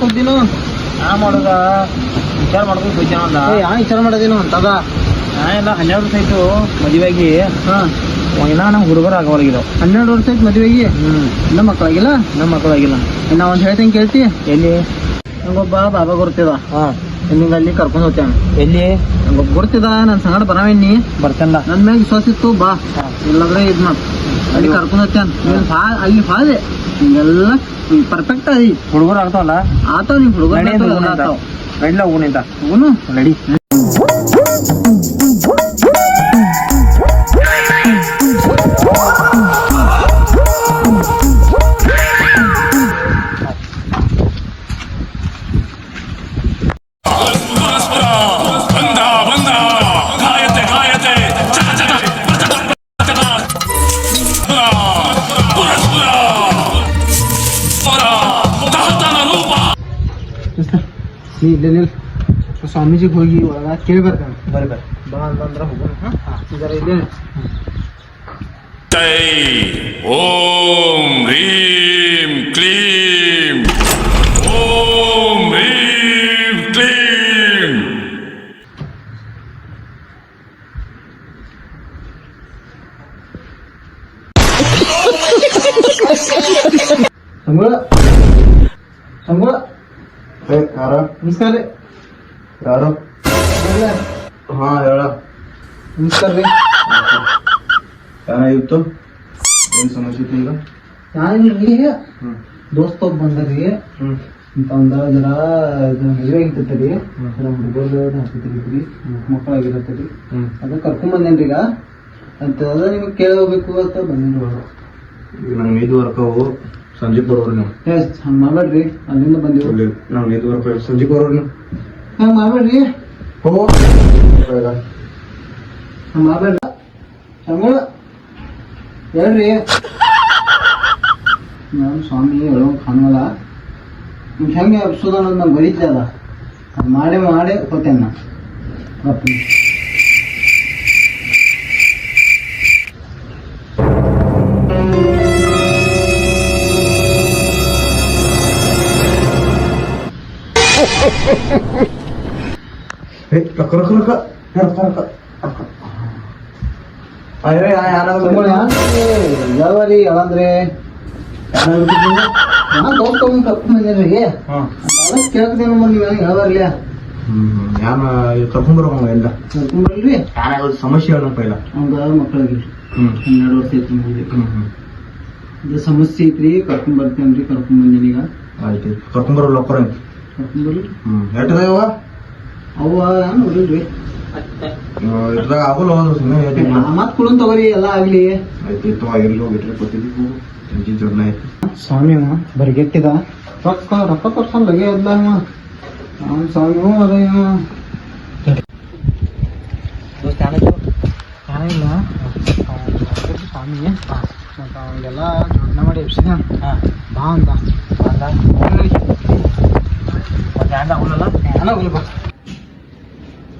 ಕುಂತೀನೋ ಆ ವಿಚಾರ ಅಂದ ಯಾ ವಿಚಾರ ಹನ್ನೆರಡು ವರ್ಷ ಆಯ್ತು ನಮ್ಮ ಹನ್ನೆರಡು ವರ್ಷ ಆಯ್ತು ಮದುವೆಗೆ ಹ್ಮ್. ನಮ್ಮ ಮಕ್ಕಳಾಗಿಲ್ಲ? ನಮ್ಮ ಮಕ್ಕಳಾಗಿಲ್ಲ. ನಾ ಹೇಳ್ತೀನಿ ಕೇಳ್ತಿ. ಎಲ್ಲಿ? ನಂಗೊಬ್ಬ ಬಾಬಾ ಗೊತ್ತಿದ ನಿಂಗೆ ಅಲ್ಲಿ ಕರ್ಕೊಂಡ್ ಹೋಗ್ತೇನೆ. ಎಲ್ಲಿ? ಗುರ್ತಿದ ನನ್ ಸಂಗಡ ಬರವೇನಿ ಬರ್ತಾನ ನನ್ ಮೇಲೆ ವಿಶ್ವಾಸ ಇತ್ತು ಬಾ. ಇಲ್ಲಾದ್ರೆ ಇದ್ ಮಾಡ್. ಅಲ್ಲಿ ಕರ್ಕೊಂಡ್ ಹೋಗ್ತೇನೆ. ನೀನ್ ಫಾ ಅಲ್ಲಿ ಫಾದೆ. ಹಿಂಗೆಲ್ಲ ಪರ್ಫೆಕ್ಟ್ ಅದಿ ಹುಡುಗರು ಆಗ್ತಾವಲ್ಲ ಆತಾವ್ ನಿಮ್ ಹುಡುಗರು ನಿಂತ. ನಡಿಲ್ಲ ನಡಿ. ನೀ ಇಲ್ಲ ನಿಲ್ ಸ್ವಾಮೀಜಿಗೆ ಹೋಗಿ ಒಳಗ ಕೇಳಿ ಬರ್ತೇನೆ ಬರ್ರಿ ಬರ್ರಿ ಬಾ ಅಂತಂದ್ರ ಹೋಗೋಣ ಇದರ ಇಲ್ಲೇ ಜೈ ಓಂ ಹ್ರೀಂ ಕ್ಲೀಂ ಓಂ ಹ್ರೀಂ ಕ್ಲೀಂ ಸಂಗುಳ ಸಂಗುಳ ಯಾರ? ನಮಸ್ಕಾರ ರೀ. ಯಾರು? ಹಾಂ ಹೇಳ. ನಮಸ್ಕಾರ ರೀ. ಏನಾಗಿತ್ತು ಏನು ಸಮಸ್ಯೆ ಇತ್ತು ಈಗ? ನಾನಿಲ್ರಿ ದೋಸ್ತ ಒಬ್ಬ ಬಂದರಿ ಹ್ಮ್. ಅಂತ ಅಂದ ಜರ ಮದುವೆ ಆಗಿರ್ತೈತಿ ನಮ್ಮ ಹುಡುಗರು ಹಾಕಿದ್ರಿ ಹ್ಮ್. ಅದ ಕರ್ಕೊಂಡ್ ಬಂದೇನ್ರಿ ಈಗ? ಅಂತ ಅದ ನಿಮಗೆ ಕೇಳಿ ಹೋಗ್ಬೇಕು ಅಂತ ನಂಗೆ ಇದು ವರ್ಕವು ಸಂಜೆ ಬರೋರು ನೀವು ಹಂಗ ಮಾಡ್ಬೇಡ್ರಿ ಅಲ್ಲಿಂದ ಬಂದಿವು ನಂಗೆ ನಾವು ವರ್ಕ ಸಂಜೆ ಬರೋರು ನೀವು ಹಂಗ ಮಾಡ್ಬೇಡ್ರಿ. ಹೋ. ಹಂಗ ಹೇಳ್ರಿ. ನಾನು ಸ್ವಾಮಿ ಹೇಳೋ ಕಾಣಲ್ಲ ನಿಮ್ಗೆ ಹೆಂಗೆ ಎಬ್ಸೋದು ಅನ್ನೋದು ನಂಗೆ ಬರೀತಾ ಅದ ಅದು ಮಾಡೇ ಮಾಡೇ ಹೋತೇನೆ ನಾ ಏ ರೊಕ್ಕ ರೊಕ್ಕ ರೊಕ್ಕ ಏ, ರೊಕ್ಕ ರೊಕ್ಕ ರೊಕ್ಕ ಅಯ್ಯೋ ಸಂಗಳ ಯಾವ್ರಿ ಯಾವಂದ್ರೆ ನಾನು ಒಂದು ಕರ್ಕೊಂಡ್ ಬಂದೇನ್ರಿ ಹಾಂ. ಅದಕ್ಕೆ ಕೇಳ್ತೇನೆ ನೋಡಿ ನೀವು ಯಾವ್ದಾರ್ಲಿ ಹ್ಮ್ ಯಾನ ಕರ್ಕೊಂಡ್ಬರೋ ಎಲ್ಲ? ಕರ್ಕೊಂಡ್ ಬರ್ರಿ. ಸಮಸ್ಯೆ ಹೇಳಪ್ಪ ಇಲ್ಲ ಅವಂಗ ಮಕ್ಕಳಿಗೆ? ಹ್ಮ್. ಹನ್ನೆರಡು ವರ್ಷ ಐತಿ ಮಗುವಿಗೆ. ಹ್ಮ್ ಹ್ಮ್. ಇದು ಸಮಸ್ಯೆ ಐತ್ರಿ ಕರ್ಕೊಂಡ್ ಬರ್ತೇನ್ರಿ ಕರ್ಕೊಂಡ್ ಬಂದೇನಿ ಈಗ. ಆಯ್ತು ಕರ್ಕೊಂಡ್ಬರೋ ಲೊಕ್ಕರ ಕರ್ಕೊಂಡ್ ಬರ್ಲಿ ಹ್ಮ್ ಎಟ್ಟದವ ಅವ ಏನು ನೋಡಿಲ್ರಿ ಇದ್ರಾಗ ಆಗೋಲ್ಲ ಹೋದ್ರು ಸುಮ್ಮನೆ ಮತ್ ತಗೋರಿ ಎಲ್ಲ ಆಗ್ಲಿ. ಆಯ್ತು ಇತ್ತು ಎಲ್ಲಿ ಹೋಗಿಟ್ರೆ ಕೊಟ್ಟಿದ್ದೀವಿ ಹೋಗು ಸಂಜೆ ಜೋಡ್ನ ಆಯ್ತು. ಸ್ವಾಮಿ ಅವ ಬರಿಗೆಟ್ಟಿದ. ರೊಕ್ಕ ರೊಕ್ಕ ಕೊಡ್ಸಲ್ಲ ಲಗೆ ಅದ್ಲ ಅವ. ಅವ್ನ್ ಸ್ವಾಮಿ ಹ್ಞೂ ಅದ ಇವ ದೋಸ್ತ ಸ್ವಾಮಿ. ಮತ್ತ ಅವಂಗೆಲ್ಲ ಜೋಡಣೆ ಮಾಡಿ ಎಬ್ಸಿದ. ಹಾಂ. ಬಾ ಅಂದ. ಬಂದ ಮತ್ತೆ ಏನೋ ಹೋಗ್ಲಿ ಬಾ.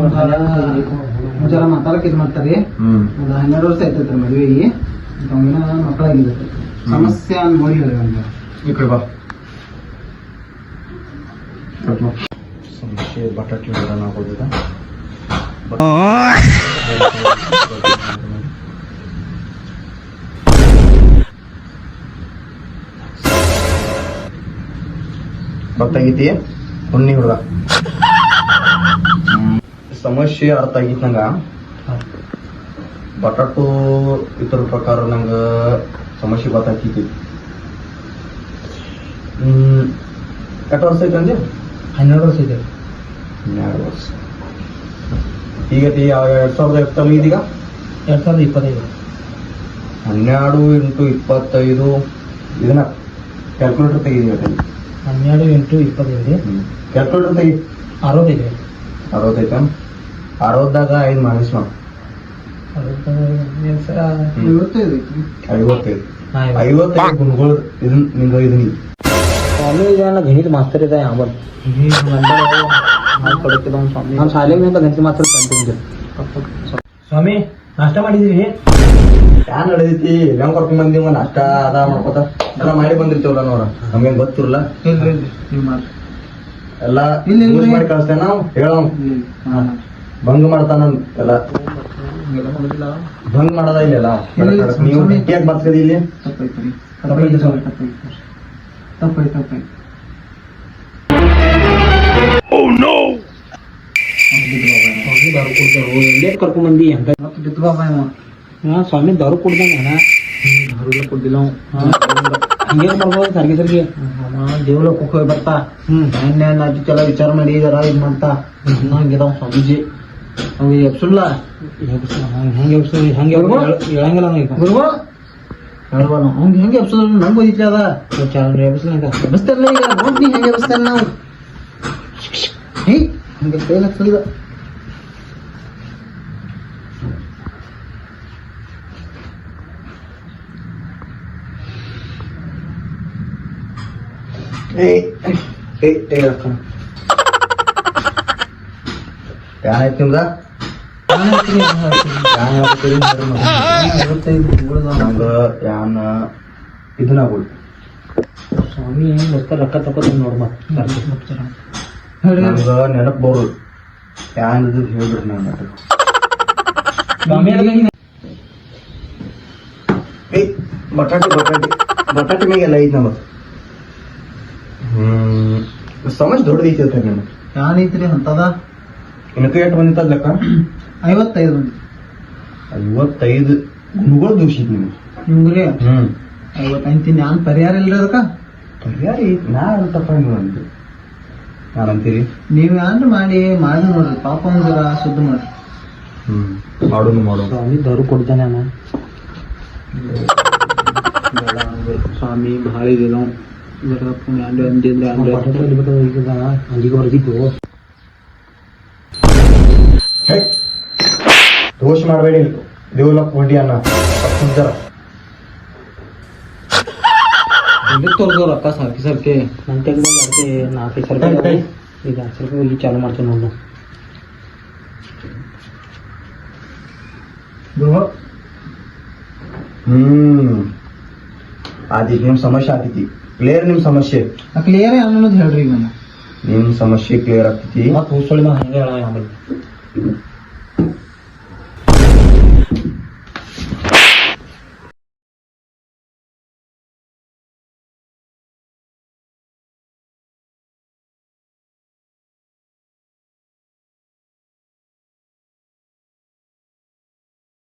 ಒಂದ್ ಜರ ಮಾತಾಡಕ್ ಇದು ಮಾಡ್ತಾರಿ. ಒಂದು ಹನ್ನೆರಡು ವರ್ಷ ಆಯ್ತೈತ್ರಿ ಮದುವೆಗೆ. ಮಕ್ಕಳಾಗಿದ್ದೈತಿ ಸಮಸ್ಯೆ ಅನ್ ನೋಡಿ ಹೇಳಿ ಒಂದು. ಈ ಕಡೆ ಬಾ. ಸಮಸ್ಯೆ ಬಟಾಟೆ ಆಗೋದಿಲ್ಲ? ಹುಣ್ಣಿ ಹುಡುಗ. ಸಮಸ್ಯೆ ಅರ್ಥ ಆಗಿತ್ತು ನಂಗ. ಬಟಾಟು ಇತರ ಪ್ರಕಾರ ನಂಗ ಸಮಸ್ಯೆ ಗೊತ್ತಾಗ್ತೈತಿ ಹ್ಮ್ ಎಷ್ಟು ವರ್ಷ ಐತೆ ಅಂದೆ ಹನ್ನೆರಡು ವರ್ಷ ಇದೆ ಹನ್ನೆರಡು ವರ್ಷ. ಈಗ ಎರಡ್ ಸಾವಿರದ ಎಷ್ಟು ಇದೀಗ? ಎರಡ್ ಸಾವಿರದ ಇಪ್ಪತ್ತೈದು. ಹನ್ನೆರಡು ಇಂಟು ಇಪ್ಪತ್ತೈದು ಇದನ್ನ ಕ್ಯಾಲ್ಕುಲೇಟರ್ ತೆಗಿದೀವಿ ಹನ್ನೆರಡು ಎಂಟು ಇಪ್ಪತ್ತೈದು. ಕ್ಯಾಲ್ಕುಲೇಟರ್ ತೆಗಿ ಅರವತ್ತೈದು. ಅರವತ್ತೈತ ಅರವತ್ದಾಗ ಐದು ಮೈನಸ್ ಮಾಡು ಐವತ್ತೈದು. ಐವತ್ತೈದು ಐವತ್ತೈದು ಗುಣಗಳು ಇದನ್ ನಿಂದು ಇದನ್ನ ಸ್ವಾಮಿ ಗಣಿತ ಮಾಸ್ತರ್ ಇದೆ ನಮ್ಮ ಶಾಲೆಗಿಂತ ಗಣಿತ ಮಾಸ್ತರ್ ಸ್ವಾಮಿ ನಾಷ್ಟ ಮಾಡಿದೀವಿ ಯಾನ್ ನಡೆದೈತಿ? ಹೆಂಗ್ ಕರ್ಕೊಂಡ್ ಬಂದಿವ ನಾಷ್ಟ ಅದ ಮಾಡ್ಕೊತ. ಎಲ್ಲ ಮಾಡಿ ಬಂದಿರ್ತೇವಲ್ಲ ನೋಡ ನಮ್ಗೇನ್ ಗೊತ್ತಿರಲ್ಲ. ಎಲ್ಲ ಮಾಡಿ ಕಳಿಸ್ತೇವೆ ನಾವು. ಹೇಳೋ ಭಂಗ ಮಾಡ್ತಾನ ಎಲ್ಲ. ಭಂಗ ಮಾಡದ ಇಲ್ಲೆಲ್ಲ? ಇಲ್ಲ, ಇಲ್ಲ, ನೀವು ಸ್ವಾಮಿ. ಗಟ್ಟಿಯಾಗಿ ಬರ್ತದೆ ಇಲ್ಲಿ? ತಪ್ಪೈತೆ ಸ್ವಾಮಿ. ತಪ್ಪೈತೆ ತಪ್ಪೈತೆ ತಪ್ಪೈತೆ ಸ್ವಾಮಿ ದಾರು ಕುಡ್ತಾರು. ಎಲ್ಲೇಟ್ ಕರ್ಕೊಂಡ್ ಬಂದಿ ಹಂಗ ಮತ್ತೆ ಬಿತ್ತು ಬಾಬಾ ಇವ. ಹಾ ಸ್ವಾಮಿ ದಾರು ಕುಡ್ದಂಗ ಅಣ್ಣ. ದಾರು ಎಲ್ಲ ಕುಡ್ದಿಲ್ಲ ಅವ. ಮಾಡ್ಬೋದು ಸರ್ಗೆ ಸರ್ಗೆ? ದೇವ್ಲ ಹೋಗಿ ಬರ್ತಾ. ಹ್ಮ್. ಚಲ ವಿಚಾರ ಮಾಡಿ ಜರ ಇದು ಮಾಡ್ತಾ. ಹಂಗಿದಾವ ಸ್ವಾಮೀಜಿ. ಅವ್ಗೆ ಎಪ್ಸುಲ್ಲ ಹೆಂಗೆ ಎಬ್ಸೋದು, ಹಂಗೆ ಎಬ್ಸೋದು, ಹೇಳಂಗಿಲ್ಲ ನಾವು ಗುರುವ ಗುರುಗಳು ಹೇಳ್ಬಲ್ಲ ಅವ್ಗೆ ಹೆಂಗೆ ಎಪ್ಸೋದು ನಂಗೆ ಗೊತ್ತಿಲ್ಲ ಅದ. ಚಾಲನೆ ಎಬ್ಸಲ್ಲ ಅಂತ ಎಬ್ಸ್ತಾರಲ್ಲ ಈಗ. ನೋಡ್ನಿ ಹೆಂಗೆ ಎಬ್ಸ್ತಾರ ನಾವು. ಹೇ ಹಂಗೆ ಕೈ ಹಾಕ್ಸಲ್ಲ ಏಯ್ ಏಯ್ ಏಯ್ ಅಕ್ಕ. ಏನಾಯ್ತು ನಿಮ್ದ. ನಮ್ಗ ಯಾನ್ ಇದನ್ನ ಬಿಡು ಸ್ವಾಮಿ ರೊಕ್ಕ ರೊಕ್ಕ ತಗೋತ ನೋಡ್ ನಮ್ಗ ನೆನಪು ಬರೋದು. ಯಾನ್ ಇದು ಹೇಳ್ಬಿಡ್ರಿ ನಾನು ಬಟಾಟೆ ಬಟಾಟೆ. ಬಟಾಟೆ ಮೇಗೆಲ್ಲ ಐತಿ ನಮಗ್ ಹ್ಮ್. ಸಮಜ್ ದೊಡ್ಡದೈತಿ ಅಂತ ನಾನು ಯಾನೈತ್ರಿ ಅಂತದ? ಇನ್ಕ ಎಷ್ಟು ಬಂದಿತ್ತದ ಲೆಕ್ಕ ಐವತ್ತೈದು ಮಂದಿ ಐವತ್ತೈದು. ಗುಣಗಳು ದೂಷಿತ್ ನಿಮ್ಗೆ ನಿಮ್ಗೆ ಹ್ಮ್. ಐವತ್ತೈದು ನಾನು ಪರಿಹಾರ ಇಲ್ಲ ಅದಕ್ಕ? ಪರಿಹಾರ ಐತಿ. ನಾ ಅಂತಪ್ಪ ನೀವು ಅಂದ್ರಿ. ನಾನು ಅಂತೀರಿ? ನೀವು ಏನ್ರಿ ಮಾಡಿ ಮಾಡಿ ನೋಡ್ರಿ. ಪಾಪ ಒಂದಿರ ಶುದ್ಧ ಮಾಡ್ರಿ ಹ್ಮ್. ಮಾಡೋನು ಮಾಡು ಸ್ವಾಮಿ ದರು ಕೊಡ್ತಾನೆ ಅಣ್ಣ. ಸ್ವಾಮಿ ಭಾಳ ಅಂದ್ರೆ ಅಂದಿದ್ರೆ ಅಂದ್ರೆ. ಹೇ ದೋಷ ಮಾಡಬೇಡಿ ದೇವಲ ಕೊಡಿ ಅನ್ನ. ಕುಂತಾರ ತೋರ್ದು ರೊಕ್ಕ ಸರ್ಕೆ ನನ್ನ ತೆಗ್ದು ರೂಪಾಯಿ ಈಗ ಹತ್ತು ರೂಪಾಯಿ ಇಲ್ಲಿ ಚಾಲು ಮಾಡ್ತೀನಿ ನೋಡು. ಹ್ಮ್. ಆದೀಗ ನಿಮ್ ಸಮಸ್ಯೆ ಆದಿತಿ ಕ್ಲಿಯರ್ ನಿಮ್ಮ ಸಮಸ್ಯೆ? ಕ್ಲಿಯರ್ ಅನ್ನೋದು ಹೇಳ್ರಿ ಈಗ. ನಾನು ನಿಮ್ ಸಮಸ್ಯೆ ಕ್ಲಿಯರ್ ಆಗ್ತೈತಿ. ಮತ್ತೆ ಉಸಳಿ ಹಂಗೆ ಹೇಳ ಆಮೇಲೆ. Thank you.